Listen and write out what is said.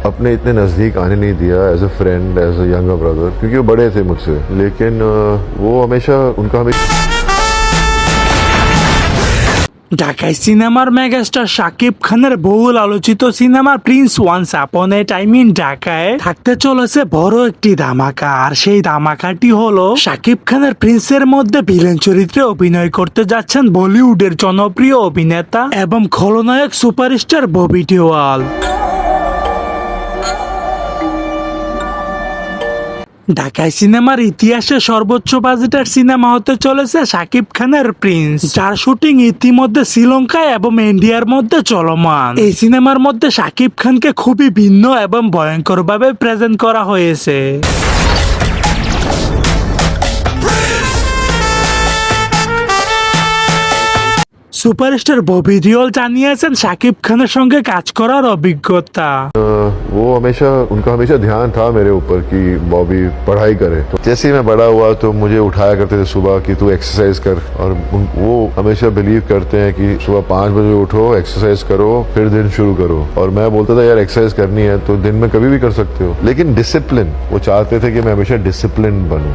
अपने इतने नज़दीक आने नहीं दिया as a friend as a younger brother क्योंकि वो बड़े थे मुझसे लेकिन अ, वो हमेशा उनका हमेशा ঢাকায় সিনেমার মেগাস্টার শাকিব খানের বহুল আলোচিত cinema Prince once upon A time in ঢাকায় থাকতে চলেছে বড় একটি ধামাকা আর সেই ধামাকাটি হলো শাকিব খানের প্রিন্সের মধ্যে ভিলেন চরিত্রে অভিনয় করতে যাচ্ছেন বলিউডের জনপ্রিয় অভিনেতা এবং খলনায়ক সুপারস্টার ববি দেওয়াল ঢাকায় সিনেমার ইতিহাসে সর্বোচ্চ বাজেটের সিনেমা হতে চলেছে শাকিব খানের প্রিন্স যার শুটিং ইতিমধ্যে শ্রীলঙ্কা এবং ইন্ডিয়ার মধ্যে চলমান। এই সিনেমার মধ্যে শাকিব খানকে খুবই ভিন্ন এবং ভয়ঙ্করভাবে প্রেজেন্ট করা হয়েছে। সুপারস্টার ববি দিওল জানিয়েছেন শাকিব খানের সঙ্গে কাজ করার অভিজ্ঞতা अ, वो हमेशा उनका हमेशा ध्यान था मेरे ऊपर कि बॉबी पढ़ाई करे तो जैसे ही मैं बड़ा हुआ तो मुझे उठाया करते थे सुबह कि तू एक्सरसाइज कर और उन, वो हमेशा बिलीव करते हैं कि सुबह पाँच बजे उठो एक्सरसाइज करो फिर दिन शुरू करो और मैं बोलता था यार एक्सरसाइज करनी है तो दिन में कभी भी कर सकते हो लेकिन डिसिप्लिन वो चाहते थे कि मैं हमेशा डिसिप्लिन बनूं